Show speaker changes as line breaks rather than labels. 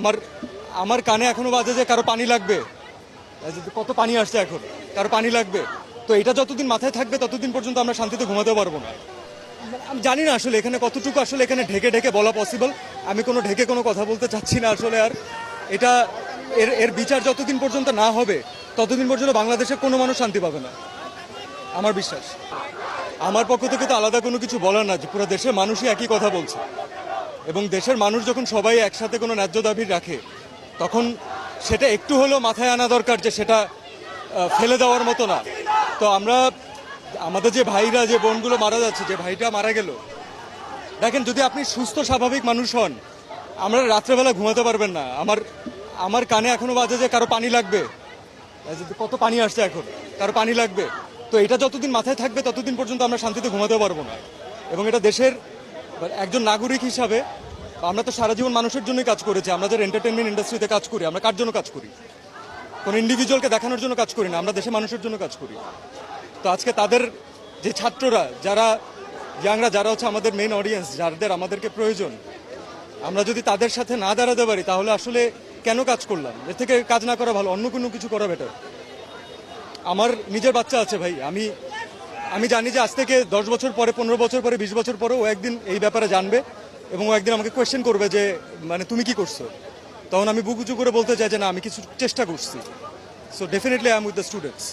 আমার আমার কানে এখনও বাজে যে কারও পানি লাগবে। কত পানি আসছে এখন, কারও পানি লাগবে। তো এটা যতদিন মাথায় থাকবে ততদিন পর্যন্ত আমরা শান্তিতে ঘুমাতে পারব না। আমি জানি না আসলে এখানে কতটুকু আসলে এখানে ঢেকে ঢেকে বলা পসিবল আমি কোনো ঢেকে কোনো কথা বলতে চাচ্ছি না আসলে আর। এটা এর এর বিচার যতদিন পর্যন্ত না হবে, ততদিন পর্যন্ত বাংলাদেশের কোনো মানুষ শান্তি পাবে না। আমার বিশ্বাস। আমার পক্ষ থেকে তো আলাদা কোনো কিছু বলার না যে পুরো দেশের মানুষই একই কথা বলছে। এবং দেশের মানুষ যখন সবাই একসাথে কোনো ন্যায্য দাবি রাখে, তখন সেটা একটু হলেও মাথায় আনা দরকার যে সেটা ফেলে দেওয়ার মতো না। তো আমরা, আমাদের যে ভাইরা, যে বোনগুলো মারা যাচ্ছে, যে ভাইটা মারা গেল, দেখেন যদি আপনি সুস্থ, স্বাভাবিক মানুষ হন, আমরা রাত্রেবেলা ঘুমাতে পারবেন না। আমার আমার কানে এখনও বাজে যে কারও পানি লাগবে। কত পানি আসছে এখন? কারও পানি লাগবে। তো এটা যতদিন মাথায় থাকবে, ততদিন পর্যন্ত আমরা শান্তিতে ঘুমাতে পারব না। এবং এটা দেশের একজন নাগরিক হিসাবে আমরা তো সারা জীবন মানুষের জন্যই কাজ করেছি আমরা যারা এন্টারটেনমেন্ট ইন্ডাস্ট্রিতে কাজ করি, আমরা কার জন্য কাজ করি? কোনো ইন্ডিভিজুয়ালকে দেখানোর জন্য কাজ করি না, আমরা দেশের মানুষের জন্য কাজ করি। তো আজকে তাদের যে ছাত্ররা, যারা ইয়াংরা যারা হচ্ছে আমাদের মেইন অডিয়েন্স যাদের আমাদেরকে প্রয়োজন, আমরা যদি তাদের সাথে না দাঁড়াতে পারি, তাহলে আসলে কেন কাজ করলাম? এর থেকে কাজ না করা ভালো, অন্য কোনো কিছু করা বেটার আমার নিজের বাচ্চা আছে ভাই, আমি আমি জানি যে আজ থেকে দশ বছর পরে, পনেরো বছর পরে, বিশ বছর পরে ও একদিন এই ব্যাপারে জানবে এবং ও একদিন আমাকে কোয়েশ্চেন করবে যে মানে তুমি কি করছ? তখন আমি বুক উঁচু করে বলতে চাই যে না, আমি কিছু চেষ্টা করছি। So definitely I am with the students